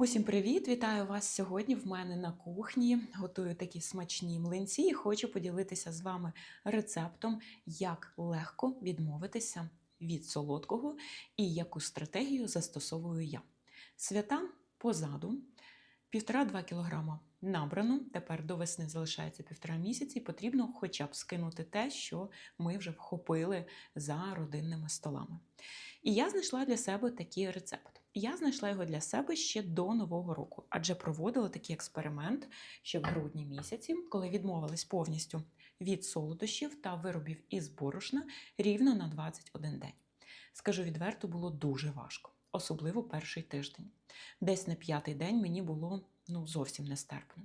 Усім привіт! Вітаю вас сьогодні. В мене на кухні. Готую такі смачні млинці і хочу поділитися з вами рецептом, як легко відмовитися від солодкого і яку стратегію застосовую я. Свята позаду. Півтора-два кілограма набрано. Тепер до весни залишається півтора місяці, і потрібно хоча б скинути те, що ми вже вхопили за родинними столами. І я знайшла для себе такий рецепт. Я знайшла його для себе ще до Нового року, адже проводила такий експеримент ще в грудні місяці, коли відмовилась повністю від солодощів та виробів із борошна рівно на 21 день. Скажу відверто, було дуже важко, особливо перший тиждень. Десь на п'ятий день мені було ну, зовсім нестерпно.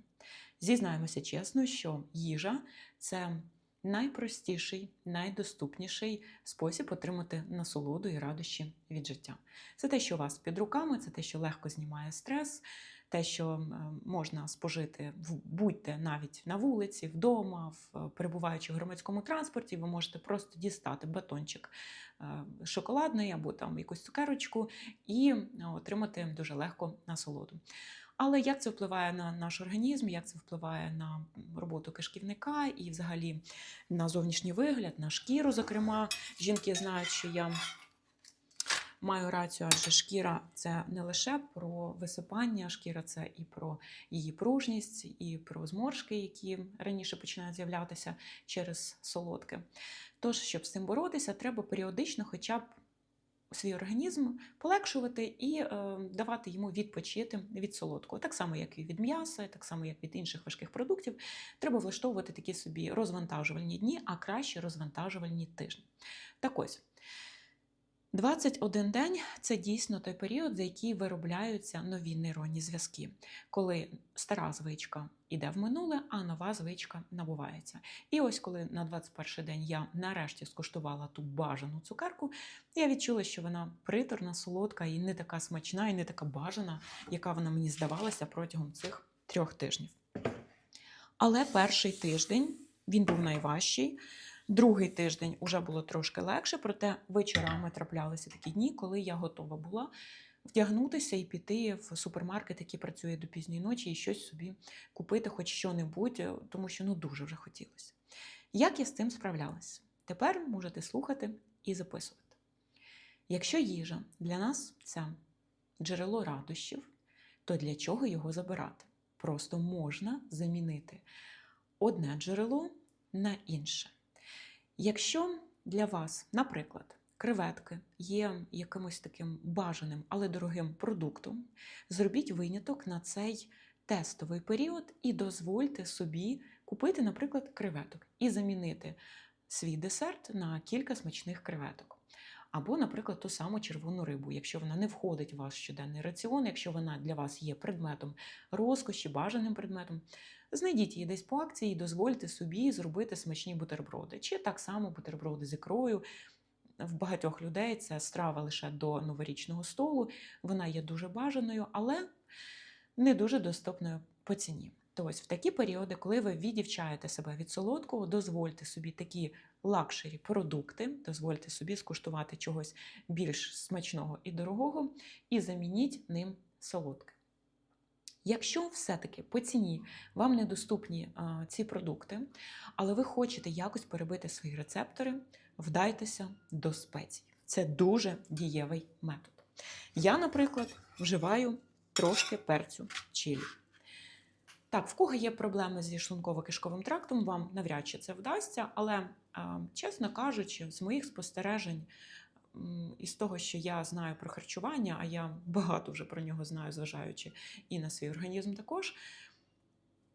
Зізнаємося чесно, що їжа це найпростіший, найдоступніший спосіб отримати насолоду і радощі від життя. Це те, що у вас під руками, це те, що легко знімає стрес, те, що е, можна спожити будь-де навіть на вулиці, вдома, в- перебуваючи в громадському транспорті, ви можете просто дістати батончик е, шоколадний або там якусь цукерочку і е, отримати дуже легко насолоду. Але як це впливає на наш організм, як це впливає на роботу кишківника і взагалі на зовнішній вигляд, на шкіру, зокрема, жінки знають, що я маю рацію, адже шкіра це не лише про висипання, шкіра це і про її пружність, і про зморшки, які раніше починають з'являтися через солодке. Тож, щоб з цим боротися, треба періодично, хоча б свій організм полегшувати і е, давати йому відпочити від солодкого, так само, як і від м'яса, так само, як від інших важких продуктів. Треба влаштовувати такі собі розвантажувальні дні, а краще розвантажувальні тижні. Так ось. 21 день це дійсно той період, за який виробляються нові нейронні зв'язки, коли стара звичка йде в минуле, а нова звичка набувається. І ось коли на 21 день я нарешті скуштувала ту бажану цукерку, я відчула, що вона приторна, солодка і не така смачна, і не така бажана, яка вона мені здавалася протягом цих трьох тижнів. Але перший тиждень він був найважчий. Другий тиждень вже було трошки легше, проте вечорами траплялися такі дні, коли я готова була вдягнутися і піти в супермаркет, який працює до пізньої ночі, і щось собі купити, хоч що-небудь, е, тому що ну дуже вже хотілося. Як я з цим справлялася? Тепер можете слухати і записувати. Якщо їжа для нас це джерело радощів, то для чого його забирати? Просто можна замінити одне джерело на інше. Якщо для вас, наприклад, креветки є якимось таким бажаним, але дорогим продуктом, зробіть виняток на цей тестовий період і дозвольте собі купити, наприклад, креветок і замінити свій десерт на кілька смачних креветок. Або, наприклад, ту саму червону рибу, якщо вона не входить в ваш щоденний раціон, якщо вона для вас є предметом розкоші, бажаним предметом, знайдіть її десь по акції і дозвольте собі зробити смачні бутерброди. Чи так само бутерброди з ікрою. В багатьох людей це страва лише до новорічного столу. Вона є дуже бажаною, але не дуже доступною по ціні. То ось в такі періоди, коли ви віддівчаєте себе від солодкого, дозвольте собі такі лакшері продукти, дозвольте собі скуштувати чогось більш смачного і дорогого, і замініть ним солодке. Якщо все-таки по ціні вам недоступні а, ці продукти, але ви хочете якось перебити свої рецептори, вдайтеся до спецій. Це дуже дієвий метод. Я, наприклад, вживаю трошки перцю чилі. Так, в кого є проблеми зі шлунково-кишковим трактом, вам навряд чи це вдасться, але, чесно кажучи, з моїх спостережень м, із того, що я знаю про харчування, а я багато вже про нього знаю, зважаючи і на свій організм також.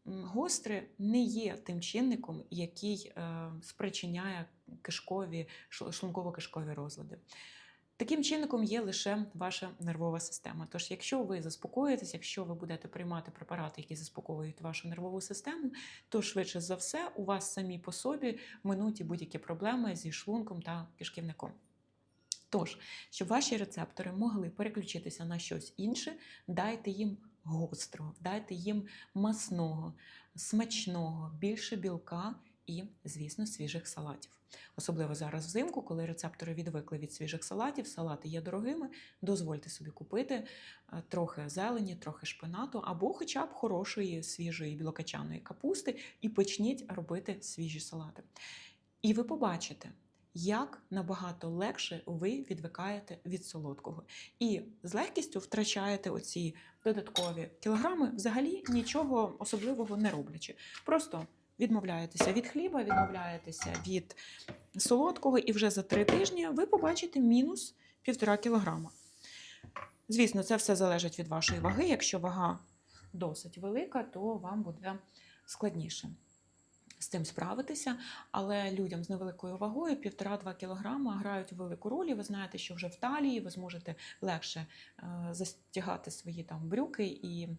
Гостре не є тим чинником, який е, спричиняє кишкові, шлунково-кишкові розлади. Таким чинником є лише ваша нервова система. Тож, якщо ви заспокоїтесь, якщо ви будете приймати препарати, які заспокоюють вашу нервову систему, то швидше за все у вас самі по собі минуті будь-які проблеми зі шлунком та кишківником. Тож, щоб ваші рецептори могли переключитися на щось інше, дайте їм гострого, дайте їм масного, смачного, більше білка і, звісно, свіжих салатів. Особливо зараз взимку, коли рецептори відвикли від свіжих салатів, салати є дорогими. Дозвольте собі купити е, трохи зелені, трохи шпинату або хоча б хорошої свіжої білокачаної капусти і почніть робити свіжі салати. І ви побачите, як набагато легше ви відвикаєте від солодкого. І з легкістю втрачаєте оці додаткові кілограми, взагалі нічого особливого не роблячи. Просто відмовляєтеся від хліба, відмовляєтеся від солодкого, і вже за три тижні ви побачите мінус півтора кілограма. Звісно, це все залежить від вашої ваги. Якщо вага досить велика, то вам буде складніше з цим справитися. Але людям з невеликою вагою 1,5-2 кг грають велику роль. І ви знаєте, що вже в талії ви зможете легше е, застягати свої там брюки і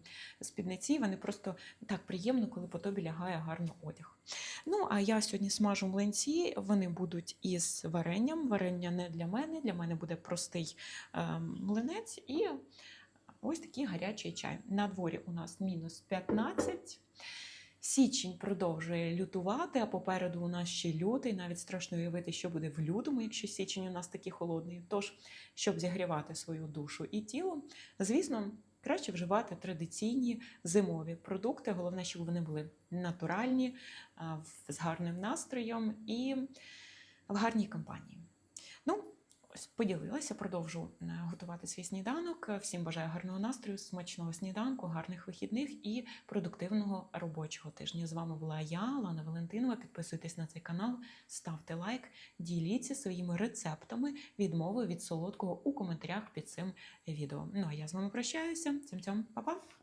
спідниці. Вони просто так приємно, коли по тобі лягає гарно одяг. Ну, а я сьогодні смажу млинці. Вони будуть із варенням. Варення не для мене, для мене буде простий е, млинець і ось такий гарячий чай. На дворі у нас мінус 15. Січень продовжує лютувати, а попереду у нас ще лютий. Навіть страшно уявити, що буде в лютому, якщо січень у нас такий холодний. Тож, щоб зігрівати свою душу і тіло, звісно, краще вживати традиційні зимові продукти. Головне, щоб вони були натуральні, з гарним настроєм і в гарній компанії. Ось поділилася, продовжу е, готувати свій сніданок. Всім бажаю гарного настрою, смачного сніданку, гарних вихідних і продуктивного робочого тижня. З вами була я, Лана Валентинова. Підписуйтесь на цей канал, ставте лайк, діліться своїми рецептами відмови від солодкого у коментарях під цим відео. Ну а я з вами прощаюся. Цим цьом, па-па!